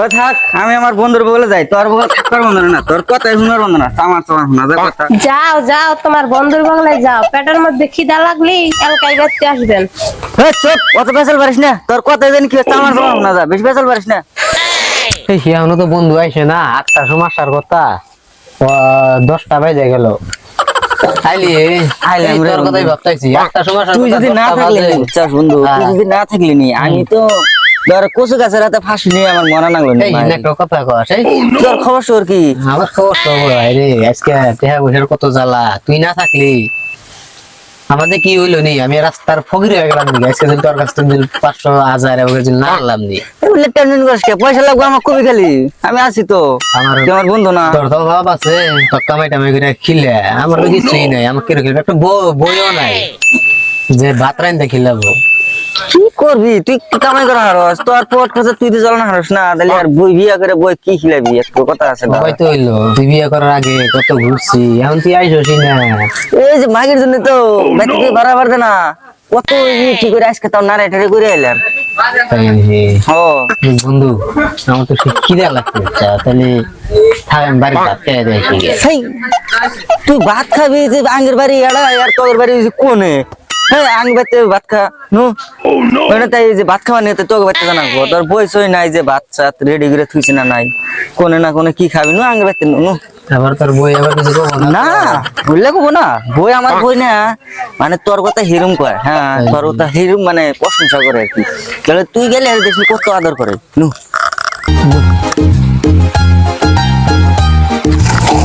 ও থাক আমি আমার বন্ধুর বলে যাই। তোর বলে থাকবার বন্ধু না তোর কথাই শুনার বন্ধু না আমার তোমার শোনা যায় কথা। যাও যাও তোমার বন্ধুর বাংলায় যাও। পেটের মধ্যে খিদা লাগলি এলকাই বাড়তে আসবেন। এই চুপ অত বেসাল পারিস না। তোর কথাই জানি কি হচ্ছে আমার তোমার শোনা যায় বেশি বেসাল পারিস না। এই এখনও তো বন্ধু আইসে না আটটার সময় আসার কথা। দশটা বাজে গেল। আইলি তোর কথাই ভাবতাইছি আটটার সময় তুই যদি না থাকলি বন্ধু তুই হ্যাঁ। যদি না থাকলি নি আমি তো ধর কচু গাছের হাতে ফাঁসি নিয়ে আমার মরা নাগলো এই হিনে একটা কথা কস এই। তোর খবর সর কি? আমার খবর তো বড় রে আজকে টেহা বসের কত জ্বালা তুই না থাকলি। আমাদের কি হইল নি আমি রাস্তার ফকির হয়ে গেলাম নি আজকে যদি তোর কাছ থেকে পাঁচশো হাজার না আনলাম নি। বলে টেনশন করিস কে? পয়সা লাগবে আমার কবি খালি। আমি আছি তো। আমার আমার বন্ধু না। তোর তো অভাব আছে তোর কামাই টামাই করে খিলে। আমার কিছুই নাই আমার কীরকম একটা বই- বইও নাই। যে ভাত রাইন্দে খিলাবো। কি করবি? তুই কি কামাই করা হারস? তোর পর থেকে তুই তো জ্বালানো হারস না। তাহলে আর বই বিয়া করে বই কি খিলাবি? একটু কথা আছে না সবাই তো হইল। তুই বিয়ে করার আগে কত ঘুরছি? এখন তুই আইসি না। এই যে মাগের জন্য তো বেটিকে ভাড়া পারতে না। কত কি করে আজকে তাও নারে টারে করে এলাম ও বন্ধু আমার তো সে খিদা লাগছে। তাহলে থাক আমি বাড়ি ভাত খেয়ে দেয় তুই ভাত খাবি যে আঙ্গের বাড়ি এড়া আর তোর বাড়ি কোনে? হ্যাঁ ভাত খা নু? ওটা তাই যে ভাত খাওয়া নিয়ে তো তোকে বাড়িতে জানাব। তোর বয়সই নাই যে ভাত সাত রেডি করে থুইছি না নাই। কোনে না কোনে কি খাবি নু বাড়িতে নু নু? আবার তোর বই আবার কিছু কবো না? না বললে কব না। বই আমার বই না। মানে তোর কথা হিরুম কয় হ্যাঁ তোর কথা হিরুম মানে প্রশংসা করে আর কি। তাহলে তুই গেলে আর দেখবি কত আদর করে নু?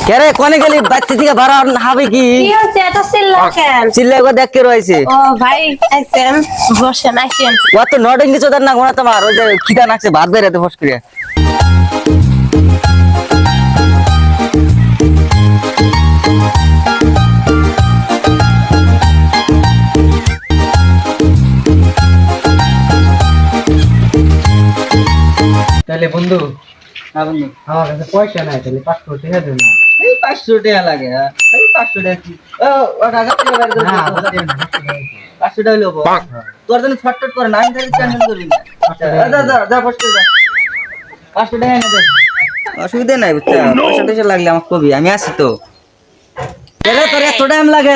কেরে কোনে গেলি? বাচ্চা থেকে ভাড়া হবে কি? কি হচ্ছে এত চিল্লা কেন? চিল্লা দেখ কে রয়েছে। ও ভাই আইছেন বসেন আইছেন। অত নটেন কিছু না গোনা তোমার ওই যে খিদা নাকছে ভাত বেড়াতে ফস করে। তাহলে বন্ধু হ্যাঁ বন্ধু। আমার কাছে পয়সা নাই তাহলে পাঁচশো টাকা দে না। এই পাঁচশো টাকা লাগে হ্যাঁ। এই পাঁচশো টাকা কি? টাকা। পাঁচশো টাকা বল। তোর জন্য ছটফট করে না আমি তাহলে টেনশন করবি না। যা, যা যা যা ফস পাঁচশো টাকা এনে দে। অসুবিধা নাই বুঝছ? পয়সা টয়সা লাগলে আমার কবি আমি আছি তো। তোর এত টাইম লাগে?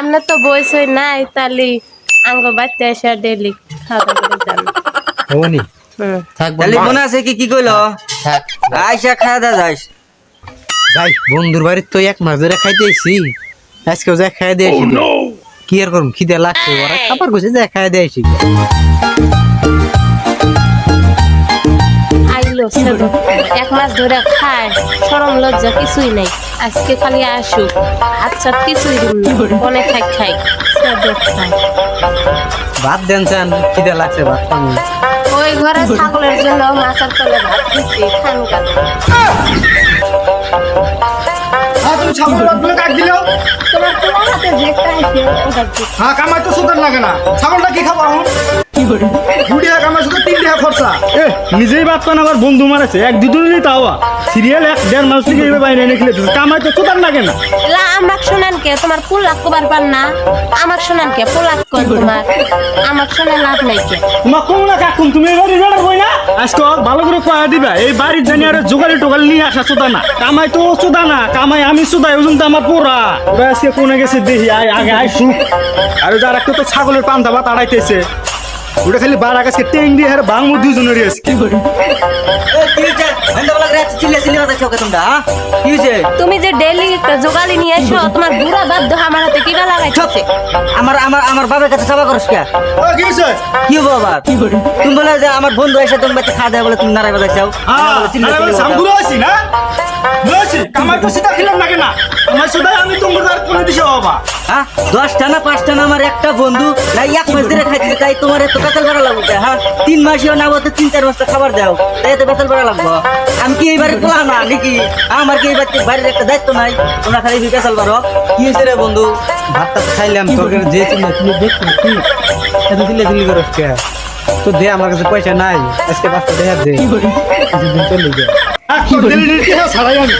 আপনার তো বয়স হয় নাই তাহলে আঙ্গ বাচ্চা এসে ডেলি খাওয়া দাওয়া করে থাক তাহলে মনে আছে কি কি কইলো? আইসা খাওয়া দা যাইস। যাই। বন্ধুর বাড়ির তো এক মাস ধরে খাইতেছি আজকেও যা খাই দিয়েছি কি আর করুম খিদে লাগছে ওরা। খাবার কইছে যা খাই দিয়েছি আইলো এক মাস ধরে খায় সরম লজ্জা কিছুই নাই। আজকে খালি আসুক। আচ্ছা কিছুই অনেক খাই খাই ভাত দেন চান খিদে লাগছে ভাত ওই ঘরে ছাগলের জন্য মাছের তলে ভাত দিচ্ছি খান গান হ্যাঁ হ্যাঁ কামাই তো সুদের লাগে না। ছাগলটা কি খাব এখন টাকা কামাই শুধু তিন টাকা খরচা। এ নিজেই বাদ পান আবার বন্ধু মারাছে এক দুদিনই তাও সিরিয়াল এক দেড় মাস থেকে এইভাবে বাইরে এনে খেলে কামাই তো চোদার লাগে না? লা আমাক শোনান কে? তোমার পুলাক কবার পান না? আমাক শোনান কে? পুলাক কোন তোমার। আমাক শোনা লাভ নাই কে? তোমার না কাকুন তুমি এবার রেজাল্ট বই না আজকে ভালো করে কয়া দিবা। এই বাড়ির জানি আরে জোগাড়ি টোগালি নিয়ে আসা চোদা না। কামাই তো চোদা না। কামাই আমি চোদাই ওজন তো আমার পোড়া। ওরা আজকে কোনে গেছে দেখি আগে আয় সুখ আর যার একটা তো ছাগলের পান্তা ভাত আড়াইতেছে। ওটা খালি বার আকাশকে টেং দিয়ে হারে বাংমু দুজনেরই আজকে এ, কি করে হ্যাঁ? তুমি যে ডেলি জোগালি নিয়ে এসো তোমার বুড়া বাধ্য আমার হাতে কিনা লাগাইছে। আমার আমার আমার বাবার কাছে সভা করস কে? ও কি হয়েছে? কি আবার? তুমি বলে যে আমার বন্ধু এসে তুমি বাচ্চা খাওয়া দেয় বলে তুমি নারায় বাজাই চাও হ্যাঁ। সামগুলো আছি না? বুঝেছি তো সিধা খেলাম লাগে না কামাই সুদাই আমি তোমার কোনো দিশে বাবা হ্যাঁ না পাঁচটা আমার একটা বন্ধু, তাই হ্যাঁ তিন তিন আমি কি আমার কি একটা দায়িত্ব নাই? খালি খাইলাম তো দে, আমার কাছে পয়সা নাই, আজকে পাঁচশো টাকা দে। চলে যায় আর কি দিল্লি ছাড়াই আমি